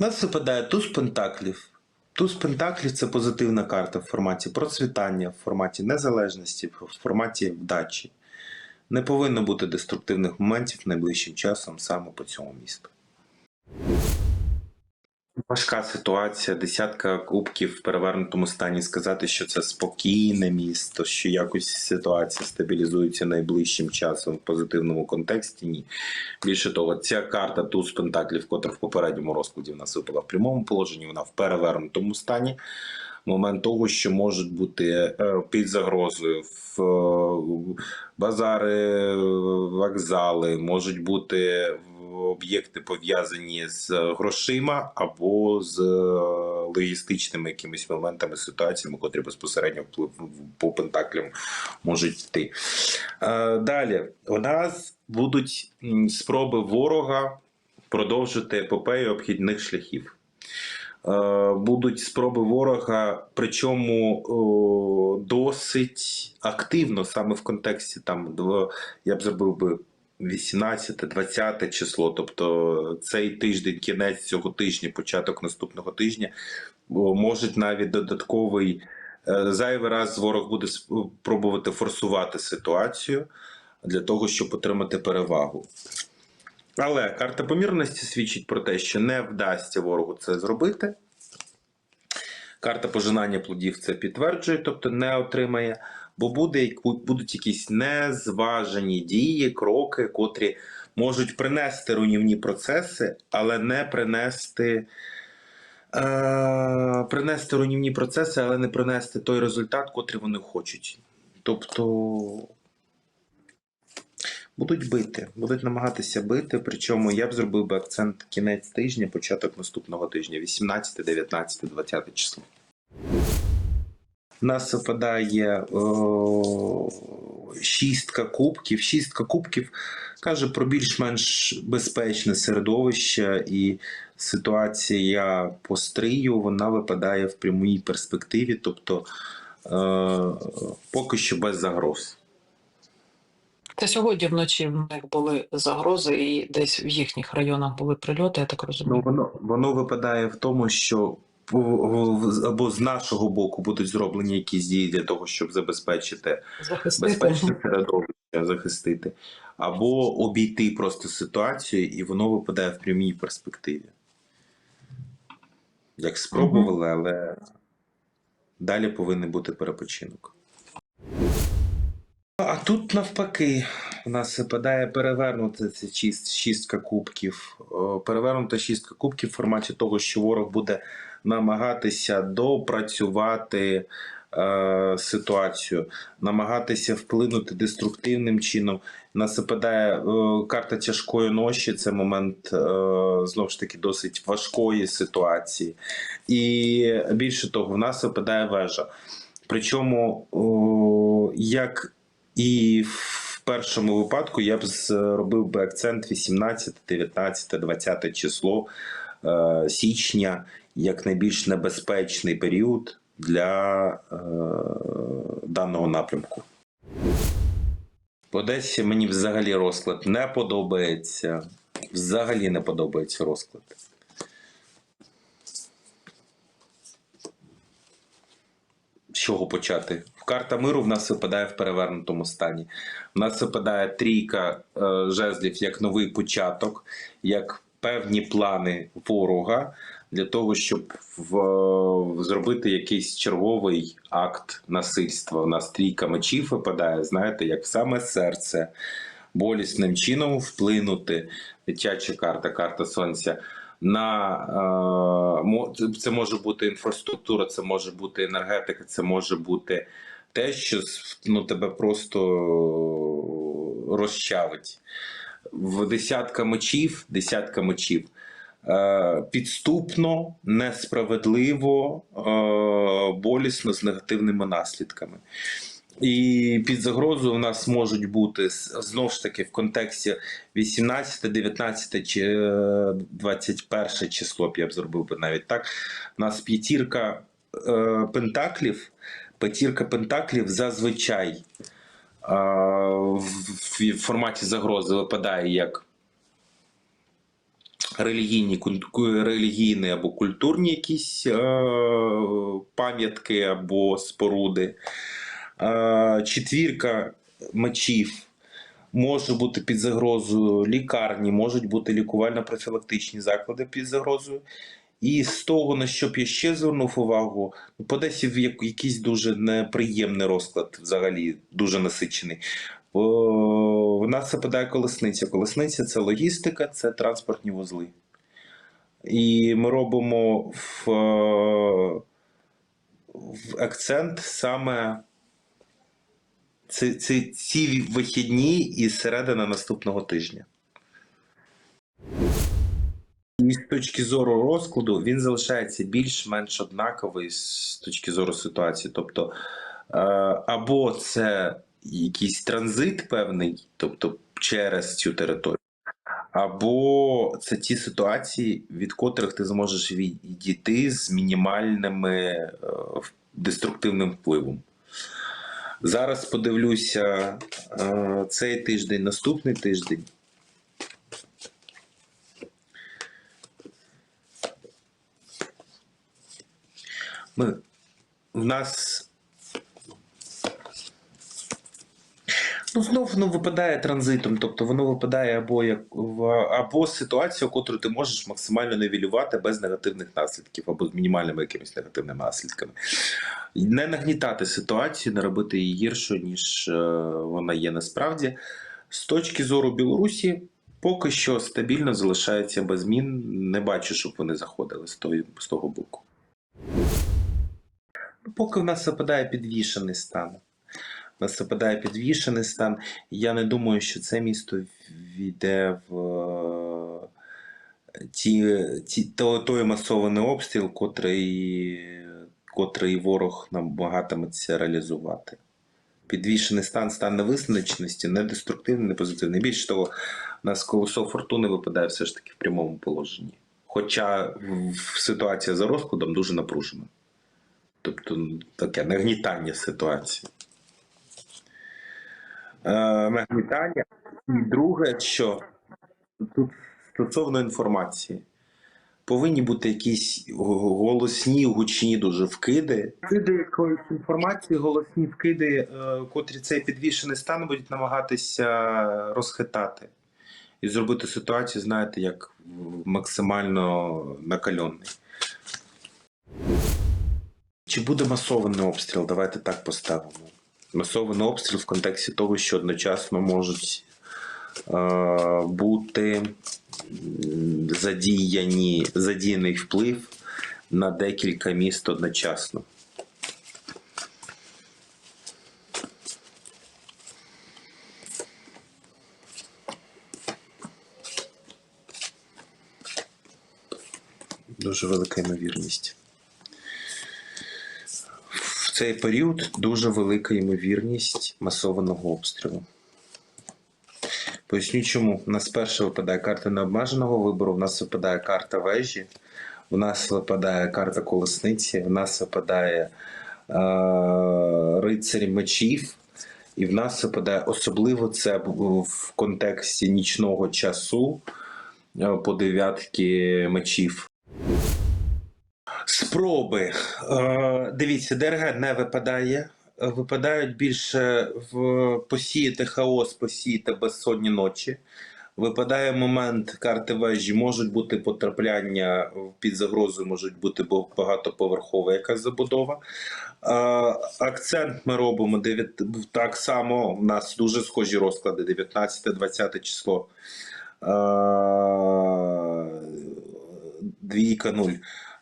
У нас випадає туз пентаклів. Туз пентаклів це позитивна карта в форматі процвітання, в форматі незалежності, в форматі вдачі. Не повинно бути деструктивних моментів найближчим часом саме по цьому місту. Важка ситуація, десятка кубків в перевернутому стані. Сказати, що це спокійне місто, що якось ситуація стабілізується найближчим часом в позитивному контексті. Ні. Більше того, ця карта туз пентаклів, котра в попередньому розкладі в нас випала в прямому положенні, вона в перевернутому стані. Момент того, що можуть бути е, під загрозою в е, базари, вокзали, можуть бути об'єкти пов'язані з грошима або з е, логістичними якимись моментами, ситуаціями, котрі безпосередньо по пентаклям можуть йти. Е, Далі у нас будуть спроби ворога продовжити епопею обхідних шляхів. Е, Будуть спроби ворога, причому досить активно, саме в контексті там, я б зробив би 18-20 число, тобто цей тиждень, кінець цього тижня, початок наступного тижня, можуть навіть додатковий е, зайвий раз ворог буде сп- пробувати форсувати ситуацію для того, щоб отримати перевагу. Але карта помірності свідчить про те, що не вдасться ворогу це зробити. Карта пожинання плодів це підтверджує, тобто не отримає, бо буде, будуть якісь незважені дії, кроки, котрі можуть принести руйнівні процеси, але не принести. Е, принести руйнівні процеси, але не принести той результат, котрий вони хочуть. Тобто будуть бити, будуть намагатися бити. Причому я б зробив би акцент кінець тижня, початок наступного тижня, 18, 19, 20 число. Нас випадає о, шістка кубків. Шістка кубків каже про більш-менш безпечне середовище і ситуація по стрию вона випадає в прямій перспективі, тобто е, поки що без загроз. Та сьогодні вночі в них були загрози, і десь в їхніх районах були прильоти, я так Ну, розумію. воно, воно випадає в тому, що або з нашого боку будуть зроблені якісь дії для того, щоб забезпечити Захистити. безпечне середовище, захистити, або обійти просто ситуацію, і воно випадає в прямій перспективі. Як спробували, але далі повинен бути перепочинок. А тут навпаки, у нас випадає перевернута ця шістка кубків. Перевернута шістка кубків в форматі того, що ворог буде намагатися допрацювати е, ситуацію, намагатися вплинути деструктивним чином. У нас випадає е, карта тяжкої ноші, це момент е, знову ж таки досить важкої ситуації. І більше того, в нас випадає вежа. Причому, о, як і в першому випадку, я б зробив би акцент 18, 19, 20 число січня як найбільш небезпечний період для е, даного напрямку. В Одесі мені взагалі розклад не подобається. Взагалі не подобається розклад. З чого почати? Карта миру в нас випадає в перевернутому стані. У нас випадає трійка е, жезлів як новий початок, як певні плани ворога для того, щоб в, зробити якийсь черговий акт насильства. У нас трійка мечів випадає, знаєте, як саме серце, болісним чином вплинути. Дитяча карта, карта сонця. На е, це може бути інфраструктура, це може бути енергетика, це може бути те, що ну, тебе просто розчавить. В десятка мечів, десятка мечів. Е, підступно, несправедливо, е, болісно з негативними наслідками. І під загрозою у нас можуть бути знову ж таки в контексті 18, 19 чи е, 21 число, б я б зробив би навіть так. У нас п'ятірка е, пентаклів. П'ятірка пентаклів зазвичай е, в, форматі загрози випадає як релігійні, релігійні або культурні якісь е, пам'ятки або споруди. Четвірка мечів може бути під загрозою лікарні, можуть бути лікувально-профілактичні заклади під загрозою. І з того, на що б я ще звернув увагу, по Одесі в якийсь дуже неприємний розклад, взагалі дуже насичений. В нас западає колесниця. Колесниця це логістика, це транспортні вузли. І ми робимо в, е, в акцент саме ці, ці, ці вихідні і середина наступного тижня. І з точки зору розкладу він залишається більш-менш однаковий з точки зору ситуації. Тобто, е, або це якийсь транзит певний, тобто через цю територію, або це ті ситуації, від котрих ти зможеш відійти з мінімальними е, деструктивним впливом. Зараз подивлюся е, цей тиждень, наступний тиждень. Ми, в нас. Ну, знов воно випадає транзитом, тобто воно випадає або як або ситуацію, яку ти можеш максимально нивелювати без негативних наслідків, або з мінімальними якимись негативними наслідками. Не нагнітати ситуацію, не робити її гіршою, ніж е, вона є насправді. З точки зору Білорусі, поки що стабільно залишається без змін. Не бачу, щоб вони заходили з того боку. Поки в нас западає підвішений стан. У нас западає підвішений стан. Я не думаю, що це місто війде в е, ті, ті, то- той масований обстріл, котрий, котрий ворог намагатиметься реалізувати. Підвішений стан, стан невизначеності, не деструктивний, не позитивний. Більше того, у нас колесо фортуни випадає все ж таки в прямому положенні. Хоча ситуація за розкладом дуже напружена. Тобто ну, таке нагнітання ситуації. Е, нагнітання. І друге, що тут стосовно інформації. Повинні бути якісь голосні, гучні дуже вкиди. Вкиди якоїсь інформації, голосні вкиди, е, котрі цей підвішений стан будуть намагатися розхитати і зробити ситуацію, знаєте, як максимально накальонний. Чи буде масований обстріл? Давайте так поставимо. Масований обстріл в контексті того, що одночасно можуть е, бути задіяні, задіяний вплив на декілька міст одночасно. Дуже велика ймовірність. Цей період дуже велика ймовірність масованого обстрілу. Поясню чому. У нас перше випадає карта необмеженого вибору, в нас випадає карта вежі, у нас випадає карта колесниці, в нас випадає е- рицарі мечів, і в нас випадає особливо це в- в контексті нічного часу е, по дев'ятки мечів. Спроби. Е, дивіться, ДРГ не випадає. Е, Випадають більше в посіяти хаос, посіяти безсонні ночі. Випадає момент карти вежі, можуть бути потрапляння під загрозою, можуть бути багатоповерхова якась забудова. Е, акцент ми робимо так само. У нас дуже схожі розклади: 19-20 число. Двійка нуль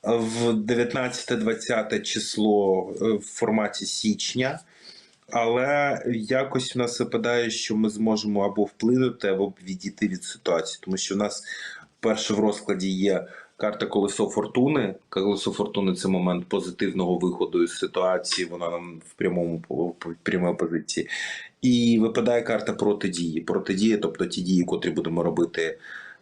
в 19-20 число е, в форматі січня, але якось в нас випадає, що ми зможемо або вплинути, або відійти від ситуації, тому що в нас перше в розкладі є карта колесо фортуни. Колесо фортуни це момент позитивного виходу із ситуації, вона нам в прямому в прямій позиції. І випадає карта протидії. Протидія, тобто ті дії, котрі будемо робити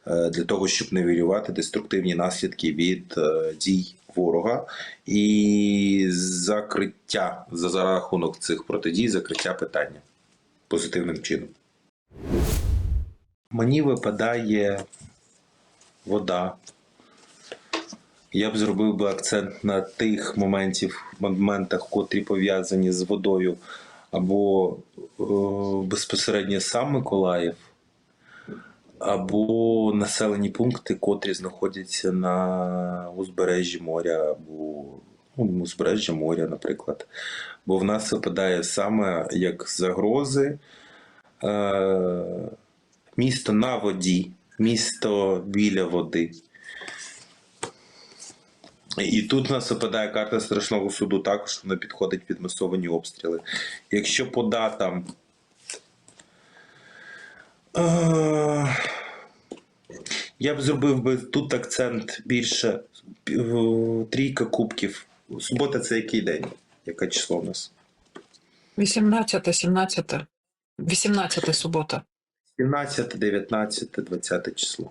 для того, щоб нивелювати деструктивні наслідки від е, дій ворога і закриття за, за рахунок цих протидій, закриття питання позитивним чином. Мені випадає вода. Я б зробив би акцент на тих моментів, моментах, котрі пов'язані з водою, або е, безпосередньо сам Миколаїв, або населені пункти, котрі знаходяться на узбережжі моря, або ну, узбережжя моря, наприклад. Бо в нас випадає саме як загрози е, місто на воді, місто біля води. І тут у нас випадає карта страшного суду, також вона підходить під масовані обстріли. Якщо по датам. Е, я б зробив би тут акцент більше е, трійка кубків. Субота це який день? Яке число у нас? 18, 17, 18 субота. 17, 19, 20 число.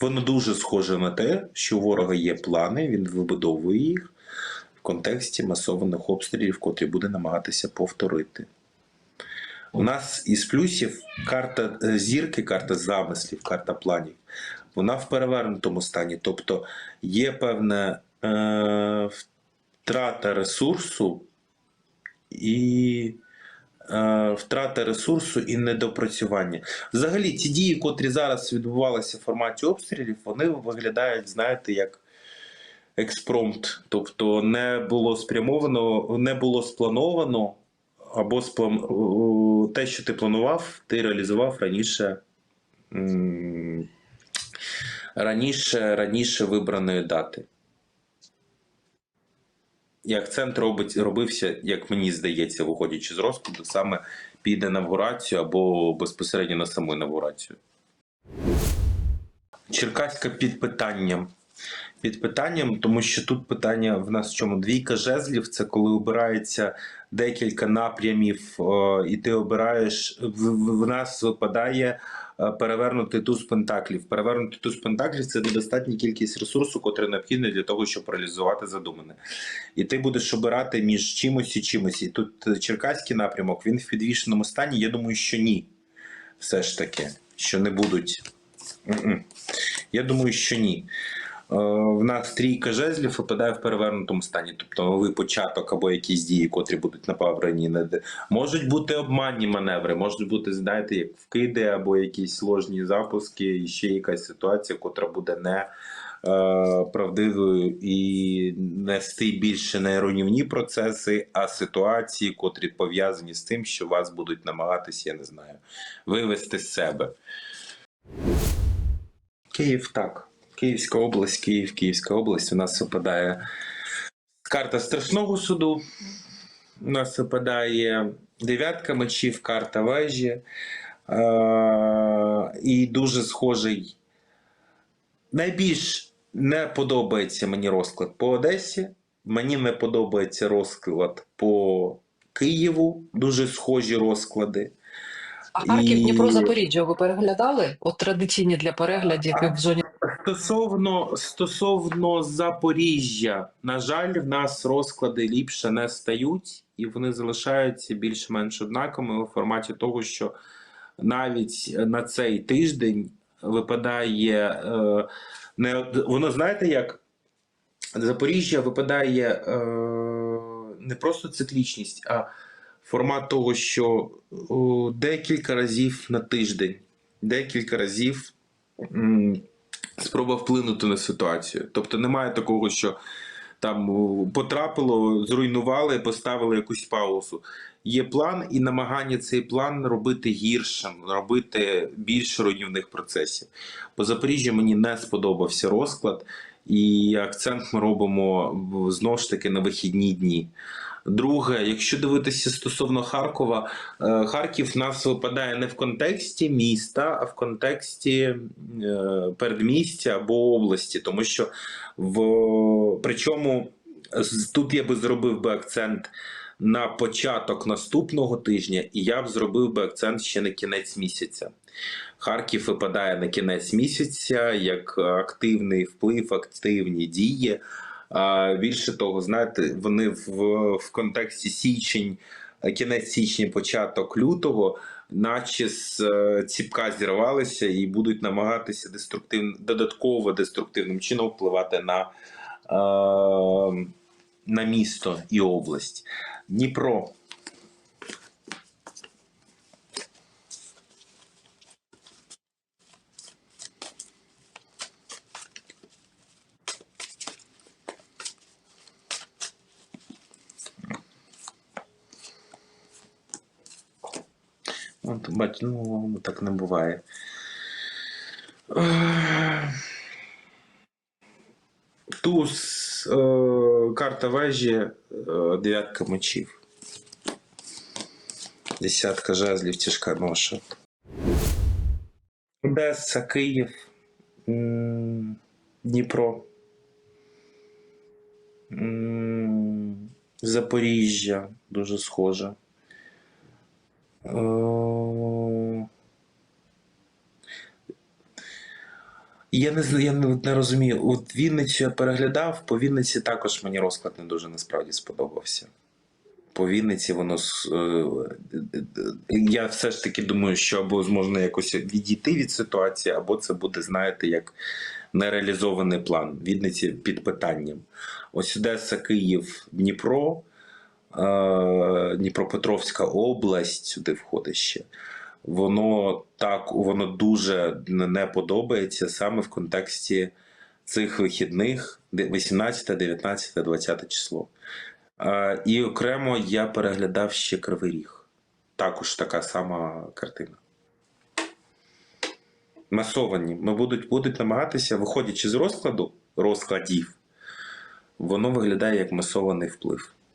Воно дуже схоже на те, що у ворога є плани, він вибудовує їх в контексті масованих обстрілів, котрі буде намагатися повторити. У нас із плюсів карта е, зірки, карта замислів, карта планів. Вона в перевернутому стані. Тобто є певна е, втрата ресурсу і е, втрата ресурсу і недопрацювання. Взагалі, ті дії, котрі зараз відбувалися в форматі обстрілів, вони виглядають, знаєте, як експромт. Тобто не було спрямовано, не було сплановано, або сплан... те, що ти планував, ти реалізував раніше. Раніше, раніше вибраної дати. І акцент робить, робився, як мені здається, виходячи з розкладу, саме під інавгурацію або безпосередньо на саму інавгурацію. Черкаська під питанням. Під питанням, тому що тут питання в нас в чому? Двійка жезлів це коли обирається декілька напрямів, і ти обираєш. В, нас випадає е, перевернутий туз пентаклів. Перевернутий туз пентаклів це недостатня кількість ресурсу, котрий необхідний для того, щоб реалізувати задумане. І ти будеш обирати між чимось і чимось. І тут черкаський напрямок, він в підвішеному стані. Я думаю, що ні. Все ж таки, що не будуть. Я думаю, що ні. Е, В нас трійка жезлів випадає в перевернутому стані, тобто новий початок або якісь дії, котрі будуть направлені на можуть бути обманні маневри, можуть бути, знаєте, як вкиди або якісь сложні запуски, і ще якась ситуація, котра буде не е, правдивою і нести більше не руйнівні процеси, а ситуації, котрі пов'язані з тим, що вас будуть намагатися, я не знаю, вивести з себе. Київ так. Київська область, Київ, Київська область. У нас випадає карта страшного суду. У нас випадає дев'ятка мечів, карта вежі. Е- і дуже схожий. Найбільш не подобається мені розклад по Одесі. Мені не подобається розклад по Києву. Дуже схожі розклади. А Харків, Дніпро, Запоріжжя ви переглядали? От традиційні для переглядів і в зоні. Стосовно, стосовно Запоріжжя, на жаль, в нас розклади ліпше не стають, і вони залишаються більш-менш однаковими у форматі того, що навіть на цей тиждень випадає е, не воно знаєте як Запоріжжя випадає е, не просто циклічність, а формат того, що о, декілька разів на тиждень, декілька разів. Спроба вплинути на ситуацію. Тобто немає такого, що там потрапило, зруйнували, поставили якусь паузу. Є план і намагання цей план робити гіршим, робити більше руйнівних процесів. По Запоріжжю мені не сподобався розклад, і акцент ми робимо знову ж таки на вихідні дні. Друге, якщо дивитися стосовно Харкова, е, Харків в нас випадає не в контексті міста, а в контексті е, передмістя або області, тому що в причому тут я би зробив би акцент на початок наступного тижня, і я б зробив би акцент ще на кінець місяця. Харків випадає на кінець місяця як активний вплив, активні дії. Більше того, знаєте, вони в, в контексті січень, кінець січня, початок лютого наче з е, ціпка зірвалися і будуть намагатися деструктив... додатково деструктивним чином впливати на, е... на місто і область. Дніпро. От, бач, ну так не буває. Е, Туз, е, карта вежі, е, дев'ятка мечів. Десятка жезлів, тяжка ноша. Одеса, Київ, Дніпро. Запоріжжя дуже схоже. Я не, я не, розумію. От Вінницю я переглядав, по Вінниці також мені розклад не дуже насправді сподобався. По Вінниці воно. е, Я все ж таки думаю, що або можна якось відійти від ситуації, або це буде, знаєте, як нереалізований план. Вінниці під питанням. Ось Одеса, Київ, Дніпро, е, Дніпропетровська область сюди входить ще. Воно так, воно дуже не подобається саме в контексті цих вихідних 18, 19, 20 число. І окремо я переглядав ще Кривий Ріг. Також така сама картина. Масовані. Ми будуть, будуть намагатися, виходячи з розкладу, розкладів, воно виглядає як масований вплив.